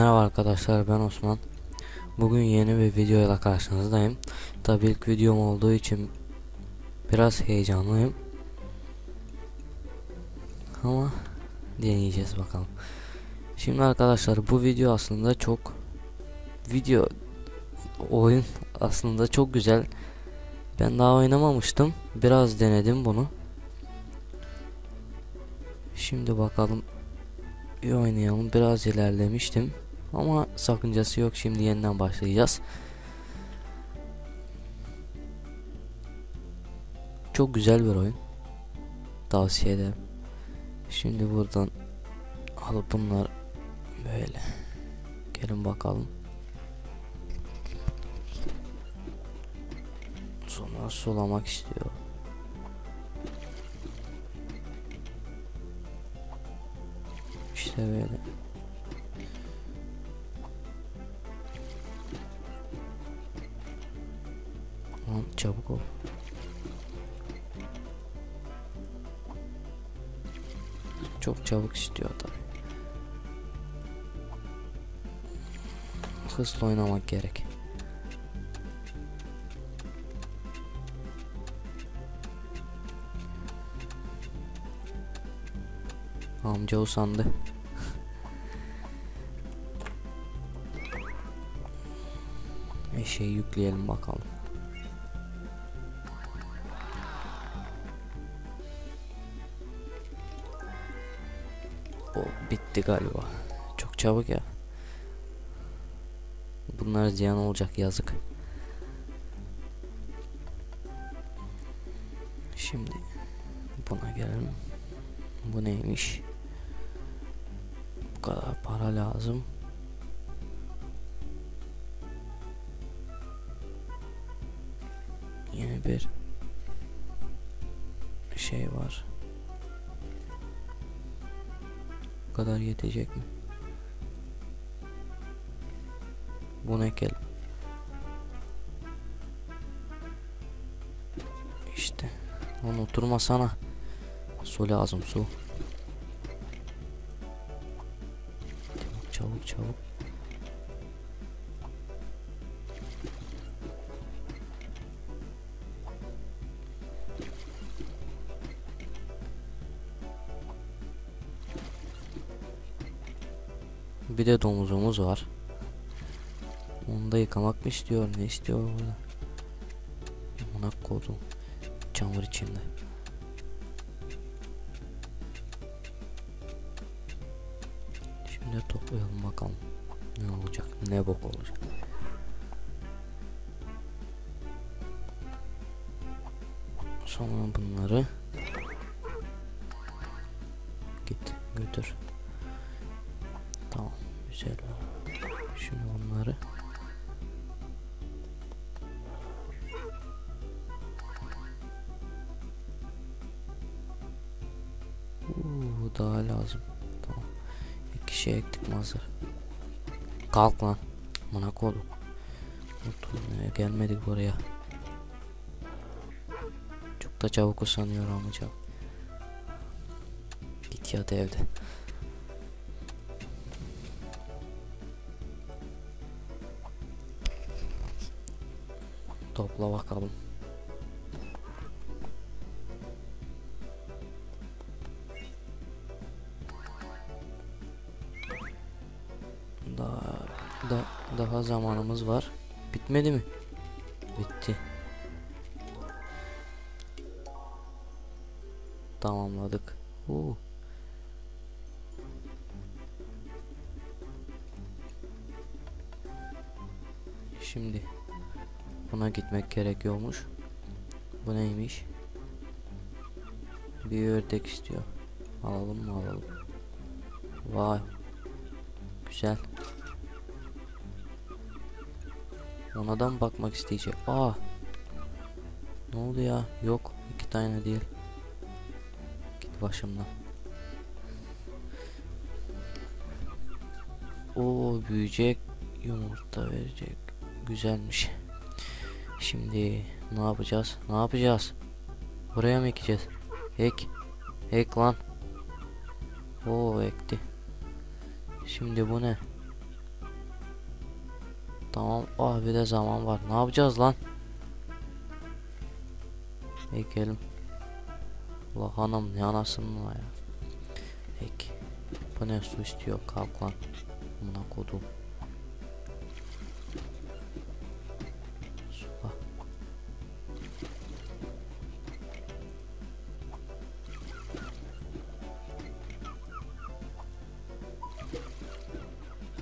Merhaba arkadaşlar ben Osman. Bugün yeni bir videoyla karşınızdayım. Tabii ilk videom olduğu için biraz heyecanlıyım. Ama deneyeceğiz bakalım. Şimdi arkadaşlar bu video aslında çok video oyun aslında çok güzel. Ben daha oynamamıştım. Biraz denedim bunu. Şimdi bakalım bir oynayalım. Biraz ilerlemiştim. Ama sakıncası yok. Şimdi yeniden başlayacağız. Çok güzel bir oyun. Tavsiye ederim. Şimdi buradan alıp bunlar böyle. Gelin bakalım. Sonra sulamak istiyor. İşte böyle. Lan çabuk ol. Çok çabuk istiyor tabi. Hızlı oynamak gerek. Amca usandı. Eşeği yükleyelim bakalım. Bitti galiba. Çok çabuk ya. Bunlar ziyan olacak yazık. Şimdi buna gelelim. Bu neymiş? Bu kadar para lazım. Yeni bir şey var. Kadar yetecek mi? Bu ne kel? İşte. Lan oturmasana. Su lazım su. Bir de domuzumuz var. Onu da yıkamak mı istiyor? Ne istiyor burada? Buna kodum. Çamur içinde. Şimdi toplayalım bakalım. Ne olacak? Ne bok olacak? Sonra bunları git götür. Daha lazım. Tamam. İki şey ektik mi hazır? Kalk lan. Kodum. Oturmaya gelmedik buraya. Çok da çabuk usanıyor amca. Git yat evde. Topla bakalım. Daha zamanımız var. Bitmedi mi? Bitti. Tamamladık. Oo. Şimdi buna gitmek gerekiyormuş. Bu neymiş? Bir ördek istiyor. Alalım mı alalım. Vay. Güzel. Ona bakmak isteyecek? Aa. Ne oldu ya? Yok. iki tane değil. Git başımdan. O büyüyecek. Yumurta verecek. Güzelmiş. Şimdi ne yapacağız? Ne yapacağız? Buraya mı ekeceğiz? Ek. Ek lan. Oo ekti. Şimdi bu ne? Tamam. Ah bir de zaman var. Ne yapacağız lan? Ekelim. Allah hanım ne anasının ya. Ek. Bu ne su istiyor kalk lan. Buna kodum.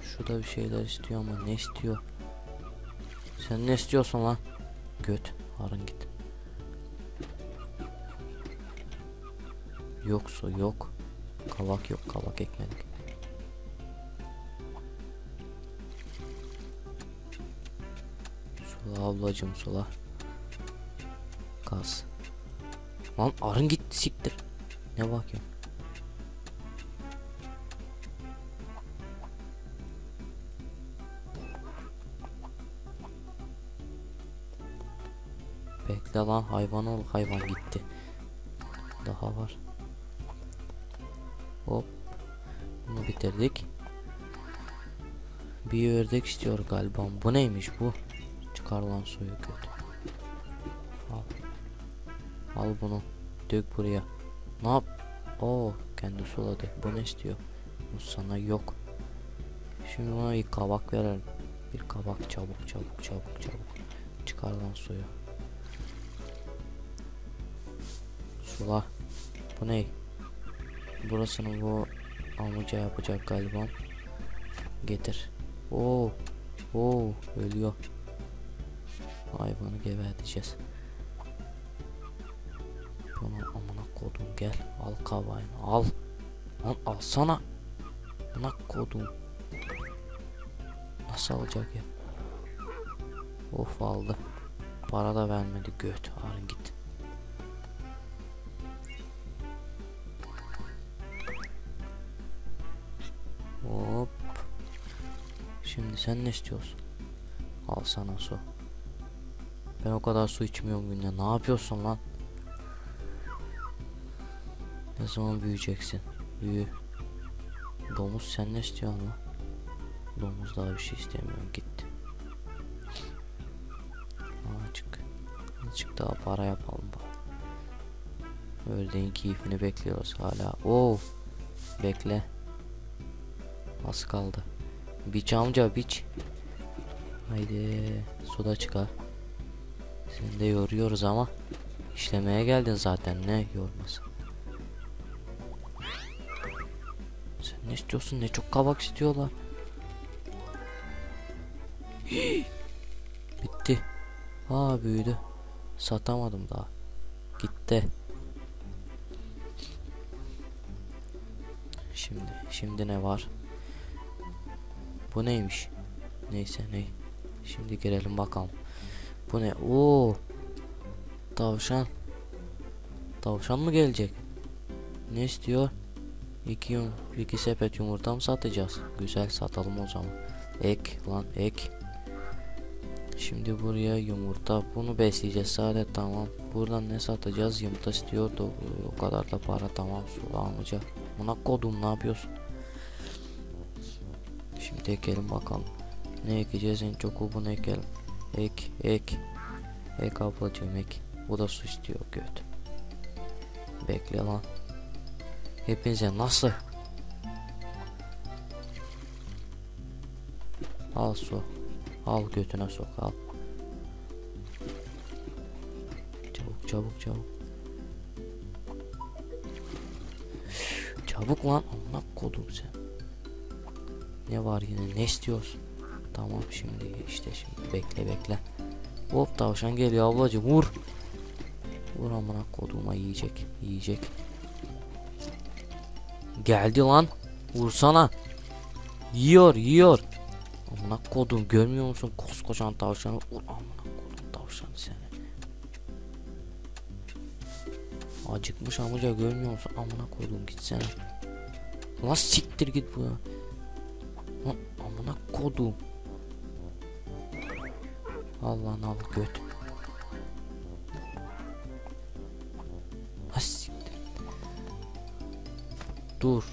Şurada bir şeyler istiyor ama ne istiyor? Sen ne istiyorsun lan? Göt. Harın git. Yok su yok. Kavak yok kavak ekmedik. Sula ablacım sula. Gaz. Lan arın git siktir. Ne bakıyorsun? Bekle lan hayvan ol hayvan gitti. Daha var. Hop. Bunu bitirdik. Bir ördek istiyor galiba. Bu neymiş bu? Çıkar lan suyu kötü. Al. Al bunu. Dök buraya. Ne yap? Oo, kendi suladı. Bu ne istiyor? Bu sana yok. Şimdi buna bir kabak verelim. Bir kabak çabuk çabuk çabuk çabuk. Çıkar lan suyu. Sula. Bu ne? Burasını bu amca yapacak galiba. Getir. Oo. Oo ölüyor. Hayvanı geberteceğiz. Bunu amına kodum gel. Al kavayını al. Lan alsana. Amına kodum. Nasıl alacak ya? Of aldı. Para da vermedi göt. Arın git. Sen ne istiyorsun? Al sana su. Ben o kadar su içmiyorum günde. Ne yapıyorsun lan? Ne zaman büyüyeceksin? Büyü. Domuz sen ne istiyorsun lan? Domuz daha bir şey istemiyorum. Gitti. Azıcık. Azıcık daha para yapalım bak. Ördeğin keyfini bekliyoruz hala. Oo. Bekle. Az kaldı. Biç amca biç. Haydi suda çıkar. Seni de yoruyoruz ama işlemeye geldin zaten ne yorması. Sen ne istiyorsun ne çok kabak istiyorlar. Bitti. Aa büyüdü. Satamadım daha. Gitti. Şimdi şimdi ne var? Bu neymiş? Neyse ne? Şimdi girelim bakalım. Bu ne? Oo! Tavşan. Tavşan mı gelecek? Ne istiyor? İki, yum iki sepet yumurta mı satacağız? Güzel satalım o zaman. Ek lan ek. Şimdi buraya yumurta. Bunu besleyeceğiz sadece tamam. Buradan ne satacağız? Yumurta istiyordu. O kadar da para tamam. Su almayacak. Buna kodum ne yapıyorsun? Şimdi ekelim bakalım. Ne ekeceğiz en çok bunu ekelim. Ek ek. Ek ablacığım ek. Bu da su istiyor göt. Bekle lan. Hepinize nasıl? Al su. Al götüne sok al. Çabuk çabuk çabuk. Çabuk lan. Allah kodum sen. Ne var yine ne istiyorsun? Tamam şimdi işte şimdi bekle bekle. Hop tavşan geliyor ablacığım vur. Vur amına koduma yiyecek yiyecek. Geldi lan. Vursana. Yiyor yiyor. Amına kodum görmüyor musun koskocaman tavşanı? Vur amına kodum tavşanı seni. Acıkmış amca görmüyor musun? Amına kodum gitsene. Lan siktir git bu. Lan kodum. Al lan al göt. Ha siktir. Dur.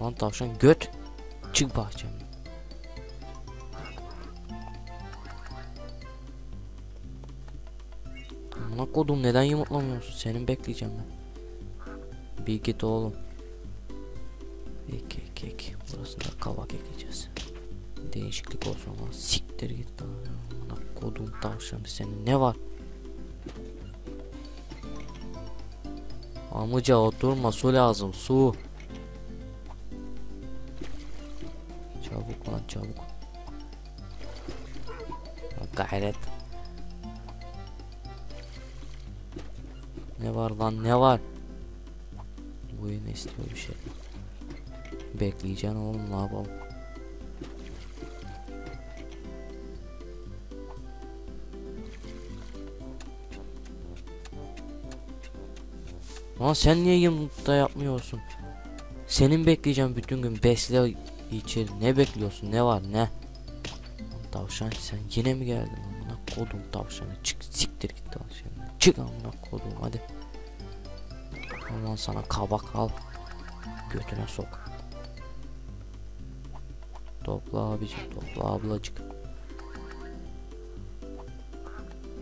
Lan tavşan göt. Çık bahçemden. Amına kodum neden yumurtlamıyorsun? Senin bekleyeceğim ben. Bir git oğlum. Ek ek ek. Burasında kavak ekeceğiz. Değişiklik olsun lan. Siktir git lan. Amına kodum tavşan senin ne var? Amca oturma su lazım su. Çabuk lan çabuk. Gayret. Ne var lan ne var? Bu yine istiyor bir şey. Bekleyeceksin oğlum ne yapalım. Lan sen niye yumurta yapmıyorsun? Senin bekleyeceğim bütün gün besle içeri. Ne bekliyorsun? Ne var ne? Tavşan sen yine mi geldin? Amına kodum tavşanı. Çık siktir git tavşanı. Çık amına kodum hadi. Aman sana kabak al. Götüne sok. Topla abicim topla ablacık.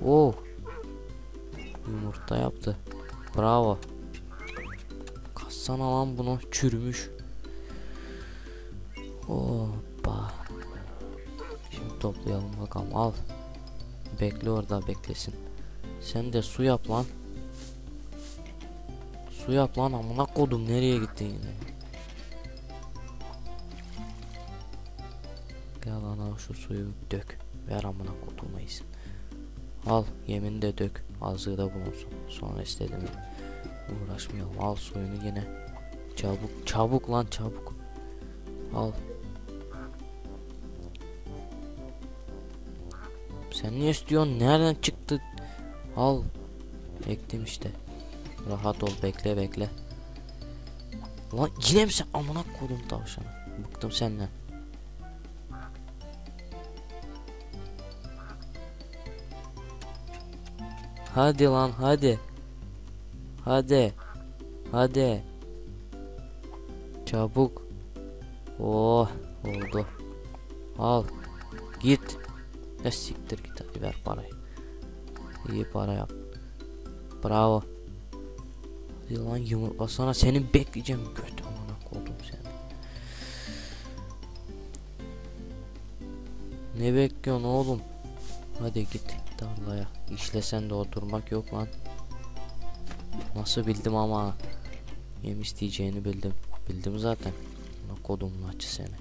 Oo. Yumurta yaptı. Bravo. Kassana lan bunu çürümüş. Hoppa. Şimdi toplayalım bakalım al. Bekle orada beklesin. Sen de su yap lan. Su yap lan amına kodum nereye gittin yine? Şu suyu dök. Ver amına iyisin. Al yemini de dök. Azığı da bulunsun. Sonra istedim. Uğraşmayalım. Al suyunu yine. Çabuk çabuk lan çabuk. Al. Sen niye istiyorsun? Nereden çıktı? Al. Ektim işte. Rahat ol bekle bekle. Lan yine mi sen amına koydum tavşanı. Bıktım senden. Hadi lan hadi. Hadi. Hadi. Çabuk. Oh oldu. Al. Git. Ya siktir git hadi ver parayı. İyi para yap. Bravo. Hadi lan yumurtlasana senin bekleyeceğim kötü amına koydum seni. Ne bekliyorsun oğlum? Hadi git tarlaya. İşlesen de oturmak yok lan. Nasıl bildim ama yem isteyeceğini bildim. Bildim zaten. Kodumun açı seni.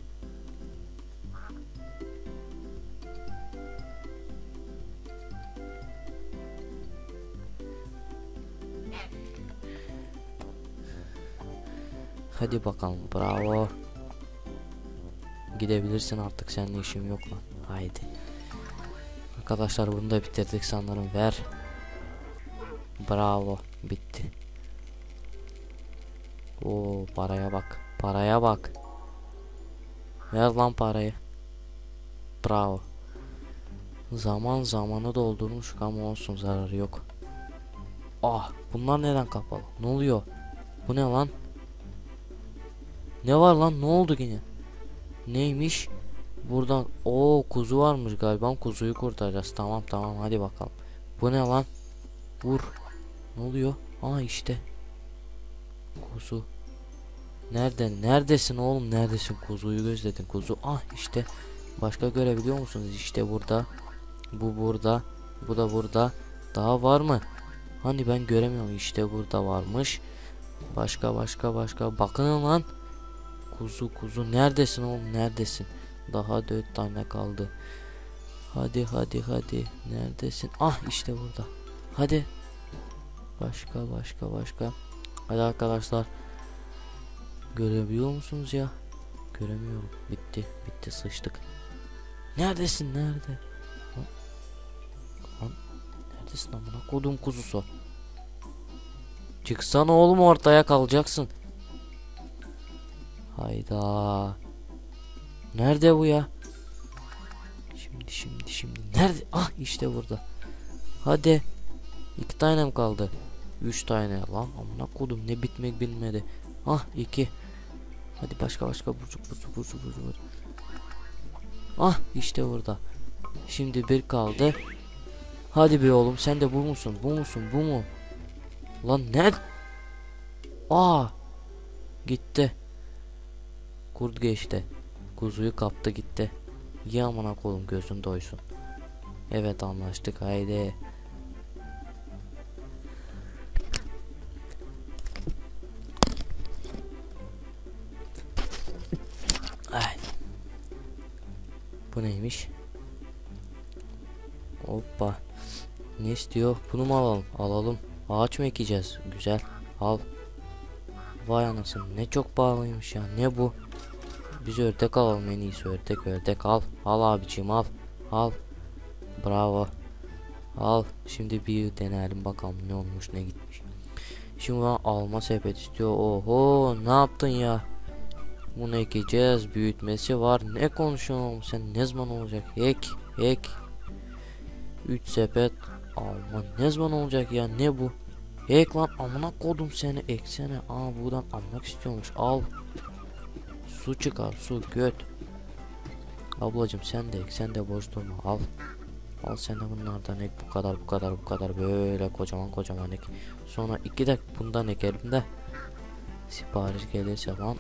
Hadi bakalım bravo. Gidebilirsin artık seninle işim yok lan. Haydi. Arkadaşlar bunu da bitirdik sanırım ver. Bravo bitti. Oo paraya bak. Paraya bak. Ver lan parayı. Bravo. Zaman zamanı doldurmuş ama olsun zararı yok. Ah bunlar neden kapalı? Ne oluyor? Bu ne lan? Ne var lan? Ne oldu yine? Neymiş? Buradan o kuzu varmış galiba. Kuzuyu kurtaracağız. Tamam tamam hadi bakalım. Bu ne lan? Vur. Ne oluyor? Aa işte. Kuzu. Nerede? Neredesin oğlum? Neredesin? Kuzuyu gözledin. Kuzu. Ah işte. Başka görebiliyor musunuz? İşte burada. Bu burada. Bu da burada. Daha var mı? Hani ben göremiyorum. İşte burada varmış. Başka başka başka. Bakın lan. Kuzu kuzu. Neredesin oğlum? Neredesin? Daha dört tane kaldı. Hadi hadi hadi. Neredesin? Ah işte burada. Hadi. Başka başka başka. Hadi arkadaşlar. Görebiliyor musunuz ya? Göremiyorum. Bitti. Bitti sıçtık. Neredesin? Nerede? Lan. Neredesin amına kodum kuzusu? Çıksana oğlum ortaya kalacaksın. Hayda. Nerede bu ya? Şimdi şimdi şimdi. Nerede? Ah işte burada. Hadi. İki tane mi kaldı? Üç tane lan. Amına kodum ne bitmek bilmedi. Ah iki. Hadi başka başka burcu burcu burcu burcu. burcu. Ah işte burada. Şimdi bir kaldı. Hadi be oğlum sen de bu musun? Bu musun? Bu mu? Lan ne? Aa! Gitti. Kurt geçti. Kuzuyu kaptı gitti. Ya amına koydum gözün doysun. Evet anlaştık haydi. Ay. Bu neymiş? Hoppa. Ne istiyor? Bunu mu alalım? Alalım. Ağaç mı ekeceğiz? Güzel. Al. Vay anasını ne çok pahalıymış ya. Ne bu? Biz ördek alalım en iyisi ördek ördek al. Al abiciğim al. Al. Bravo. Al. Şimdi bir deneyelim bakalım ne olmuş ne gitmiş. Şimdi bana alma sepet istiyor. Oho ne yaptın ya? Bunu ekeceğiz. Büyütmesi var. Ne konuşuyorsun sen? Ne zaman olacak? Ek. Ek. 3 sepet. Alma ne zaman olacak ya? Ne bu? Ek lan amına kodum seni eksene. Aa buradan almak istiyormuş. Al. Su çıkar su göt. Ablacım sen de sen de boş durma al. Al sen de bunlardan ek bu kadar bu kadar bu kadar böyle kocaman kocaman ek. Sonra iki de bundan ekelim de. Sipariş gelirse lan.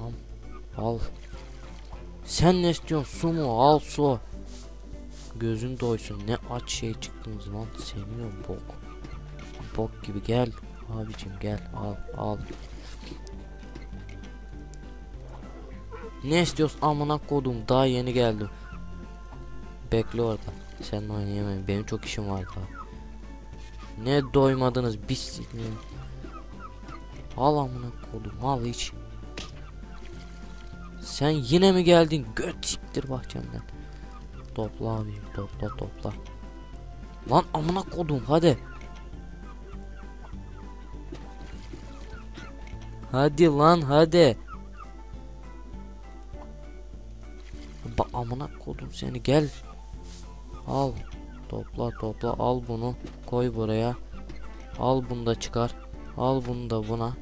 Al. Al. Sen ne istiyorsun su mu al su. Gözün doysun ne aç şey çıktınız lan sevmiyorum bok. Bok gibi gel abicim gel al al. Ne istiyorsun amına kodum daha yeni geldim. Bekle orada. Sen oynayamayın benim çok işim var daha. Ne doymadınız biz Al amına kodum al hiç. Sen yine mi geldin göt siktir bahçemden. Topla abi topla topla. Lan amına kodum hadi. Hadi lan hadi. Amına kodum seni gel. Al. Topla topla al bunu. Koy buraya. Al bunu da çıkar. Al bunu da buna.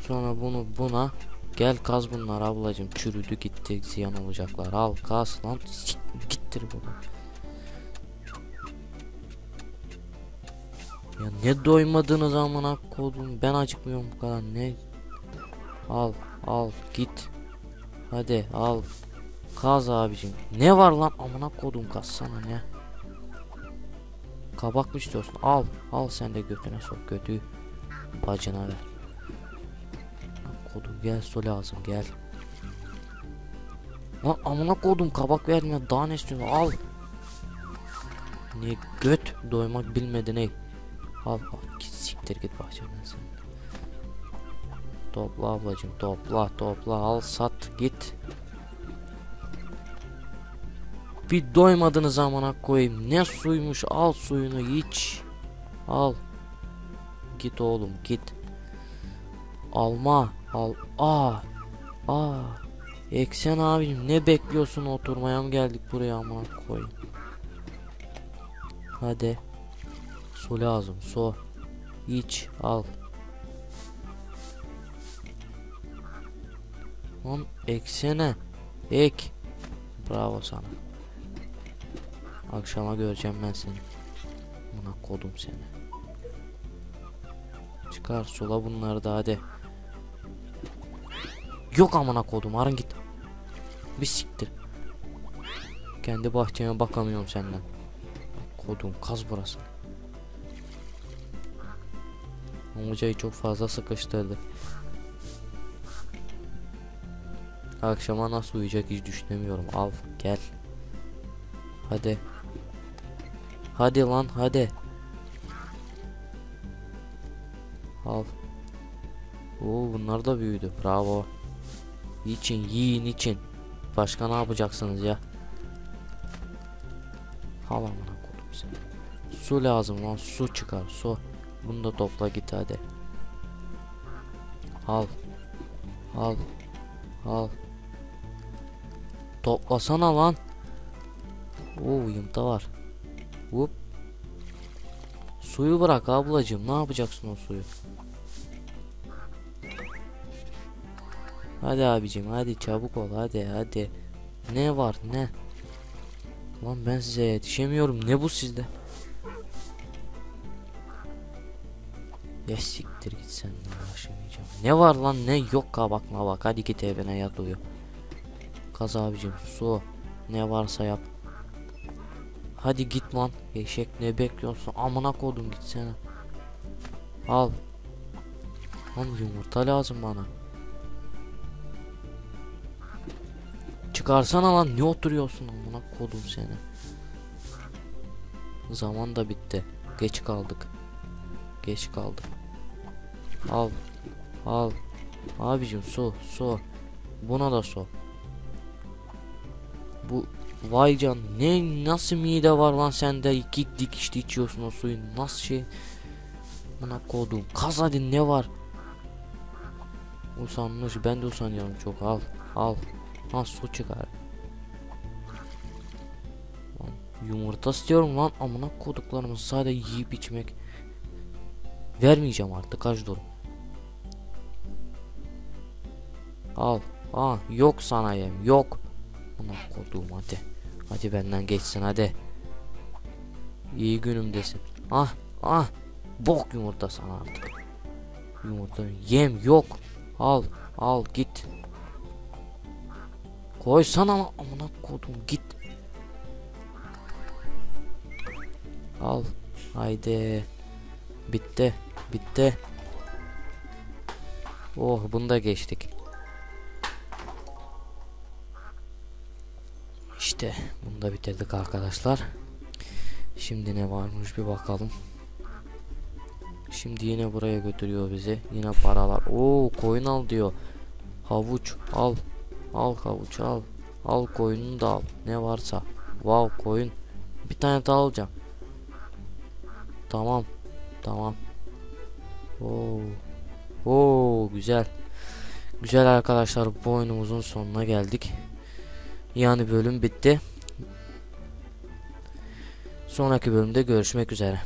Sonra bunu buna. Gel kaz bunlar ablacım. Çürüdü gitti ziyan olacaklar. Al kaz lan. Sik, gittir bunu. Ya ne doymadığınız amına kodum. Ben acıkmıyorum bu kadar. Ne? Al al git. Hadi al. Kaz abicim. Ne var lan amına kodum kazsana ne? Kabak mı istiyorsun? Al. Al sen de götüne sok götü. Bacına ver. Kodum gel su lazım gel. Lan amına kodum kabak vermiyor. Daha ne istiyorsun? Al. Ne göt doymak bilmedi ne? Al al git siktir git bahçemden sen. Topla ablacım topla topla al sat git. Bir doymadınız amına koyayım. Ne suymuş al suyunu iç. Al. Git oğlum git. Alma al. Aa. Aa. Eksen abim ne bekliyorsun oturmaya mı geldik buraya amına koyayım. Hadi. Su lazım su. İç al. Lan eksene. Ek. Bravo sana. Akşama göreceğim ben seni. Buna kodum seni. Çıkar sula bunları da hadi. Yok amına kodum arın git. Bir siktir. Kendi bahçeme bakamıyorum senden. Kodum kaz burası. Amcayı çok fazla sıkıştırdı. Akşama nasıl uyuyacak hiç düşünemiyorum. Al gel. Hadi. Hadi lan hadi. Al. Oo bunlar da büyüdü. Bravo. İçin yiyin için. Başka ne yapacaksınız ya? Al amına koydum seni. Su lazım lan su çıkar su. Bunu da topla git hadi. Al. Al. Al. Toplasana lan. Oo yumta var. Hop. Suyu bırak ablacığım. Ne yapacaksın o suyu? Hadi abicim hadi çabuk ol hadi hadi. Ne var ne? Lan ben size yetişemiyorum. Ne bu sizde? Ya siktir git sen uğraşamayacağım. Ne var lan ne yok ka bakma bak hadi git evine yat uyu. Kaz abicim su ne varsa yap. Hadi git lan eşek ne bekliyorsun amına kodum gitsene. Al. Lan yumurta lazım bana. Çıkarsana lan ne oturuyorsun amına kodum seni. Zaman da bitti. Geç kaldık. Geç kaldık. Al. Al. Abicim su su. Buna da su. Bu vay can ne nasıl mide var lan sende? İki dikişte içiyorsun o suyu nasıl şey? Buna kodum kaz hadi ne var? Usanmış ben de usanıyorum çok al al. Lan su çıkar Lan, Yumurta istiyorum lan amına koduklarımı sadece yiyip içmek. Vermeyeceğim artık kaç dur. Al Aa yok sana yem yok Buna kodum hadi. Hadi benden geçsin hadi. İyi günümdesin Ah ah. Bok yumurta sana artık. Yumurta yem yok. Al al git. Koy sana amına kodum git. Al haydi. Bitti bitti. Oh bunu da geçtik İşte bunu da bitirdik arkadaşlar Şimdi ne varmış bir bakalım Şimdi yine buraya götürüyor bizi. Yine paralar. Oo koyun al diyor. Havuç al. Al havuç al. Al koyunu da al. Ne varsa. Wow koyun. Bir tane daha alacağım. Tamam. Tamam. Oo. Oo güzel. Güzel arkadaşlar bu oyunumuzun sonuna geldik. Yani bölüm bitti. Sonraki bölümde görüşmek üzere.